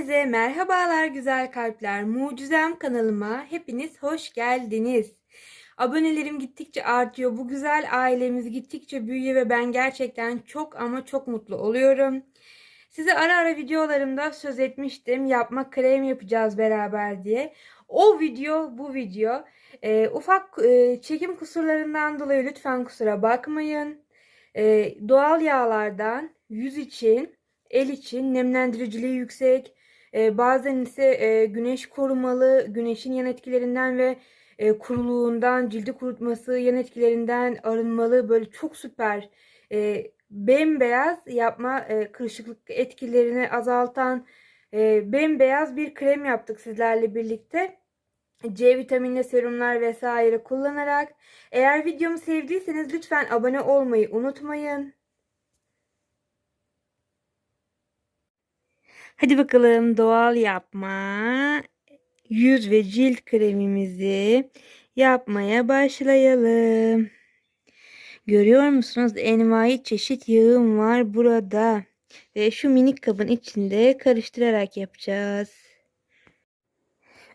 Hepinize merhabalar güzel kalpler. Mucizem kanalıma hepiniz hoş geldiniz. Abonelerim gittikçe artıyor. Bu güzel ailemiz gittikçe büyüyor ve ben gerçekten çok ama çok mutlu oluyorum. Size ara ara videolarımda söz etmiştim. Yapma krem yapacağız beraber diye. O video bu video. Ee, ufak e, çekim kusurlarından dolayı lütfen kusura bakmayın. Ee, doğal yağlardan yüz için El için nemlendiriciliği yüksek. E, bazen ise e, güneş korumalı, güneşin yan etkilerinden ve e, kuruluğundan, cildi kurutması, yan etkilerinden arınmalı. Böyle çok süper e, bembeyaz yapma e, kırışıklık etkilerini azaltan e, bembeyaz bir krem yaptık sizlerle birlikte. C vitaminli serumlar vesaire kullanarak. Eğer videomu sevdiyseniz lütfen abone olmayı unutmayın. Hadi bakalım doğal yapma yüz ve cilt kremimizi yapmaya başlayalım. Görüyor musunuz? Envai çeşit yağım var burada. Ve şu minik kabın içinde karıştırarak yapacağız.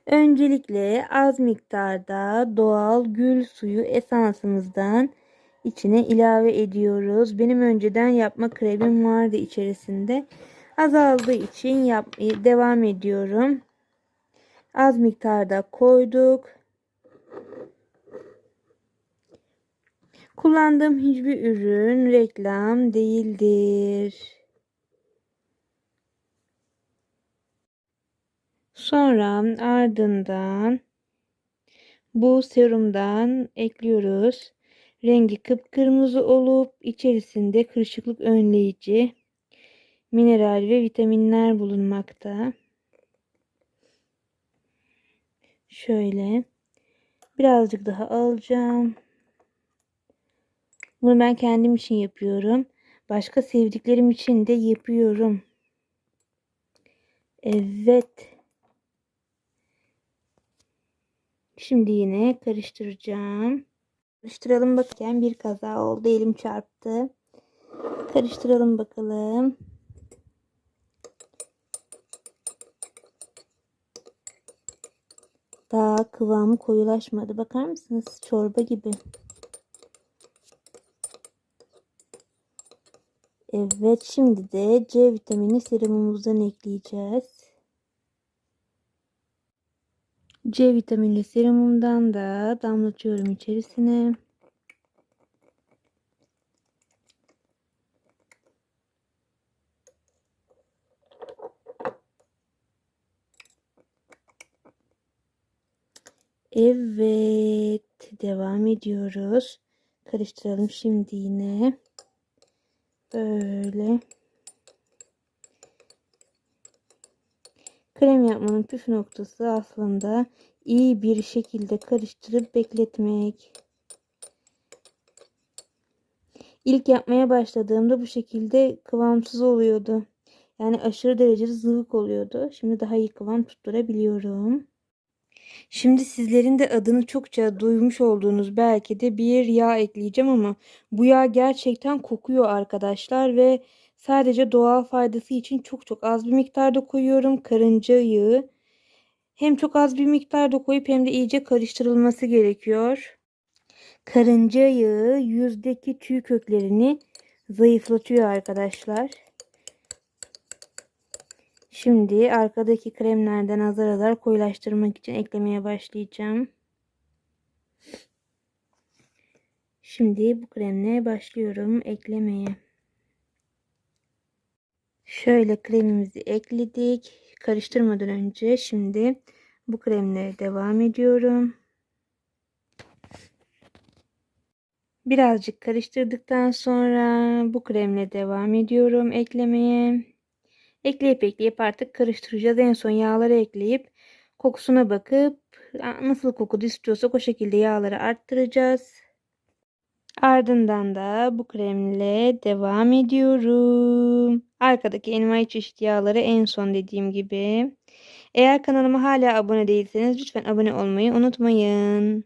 Öncelikle az miktarda doğal gül suyu esansımızdan içine ilave ediyoruz. Benim önceden yapma kremim vardı içerisinde azaldığı için yapmaya devam ediyorum. Az miktarda koyduk. Kullandığım hiçbir ürün reklam değildir. Sonra ardından bu serumdan ekliyoruz. Rengi kıpkırmızı olup içerisinde kırışıklık önleyici mineral ve vitaminler bulunmakta. Şöyle birazcık daha alacağım. Bunu ben kendim için yapıyorum. Başka sevdiklerim için de yapıyorum. Evet. Şimdi yine karıştıracağım. Karıştıralım bakayım. Bir kaza oldu. Elim çarptı. Karıştıralım bakalım. Daha kıvamı koyulaşmadı. Bakar mısınız? Çorba gibi. Evet şimdi de C vitamini serumumuzdan ekleyeceğiz. C vitamini serumumdan da damlatıyorum içerisine. Evet. Devam ediyoruz. Karıştıralım şimdi yine. Böyle. Krem yapmanın püf noktası aslında iyi bir şekilde karıştırıp bekletmek. İlk yapmaya başladığımda bu şekilde kıvamsız oluyordu. Yani aşırı derecede zıvık oluyordu. Şimdi daha iyi kıvam tutturabiliyorum. Şimdi sizlerin de adını çokça duymuş olduğunuz belki de bir yağ ekleyeceğim ama bu yağ gerçekten kokuyor arkadaşlar ve sadece doğal faydası için çok çok az bir miktarda koyuyorum. Karınca yağı. Hem çok az bir miktarda koyup hem de iyice karıştırılması gerekiyor. Karınca yağı yüzdeki tüy köklerini zayıflatıyor arkadaşlar. Şimdi arkadaki kremlerden azar azar koyulaştırmak için eklemeye başlayacağım. Şimdi bu kremle başlıyorum eklemeye. Şöyle kremimizi ekledik. Karıştırmadan önce şimdi bu kremle devam ediyorum. Birazcık karıştırdıktan sonra bu kremle devam ediyorum eklemeye. Ekleyip ekleyip artık karıştıracağız. En son yağları ekleyip kokusuna bakıp nasıl koku istiyorsak o şekilde yağları arttıracağız. Ardından da bu kremle devam ediyorum. Arkadaki envai çeşit yağları en son dediğim gibi. Eğer kanalıma hala abone değilseniz lütfen abone olmayı unutmayın.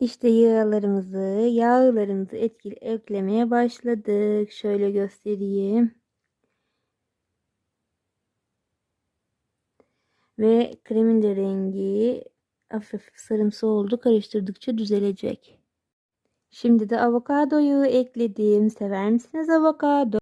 İşte yağlarımızı, yağlarımızı etkili eklemeye başladık. Şöyle göstereyim. Ve kremin de rengi hafif sarımsı oldu. Karıştırdıkça düzelecek. Şimdi de avokadoyu ekledim. Sever misiniz avokado?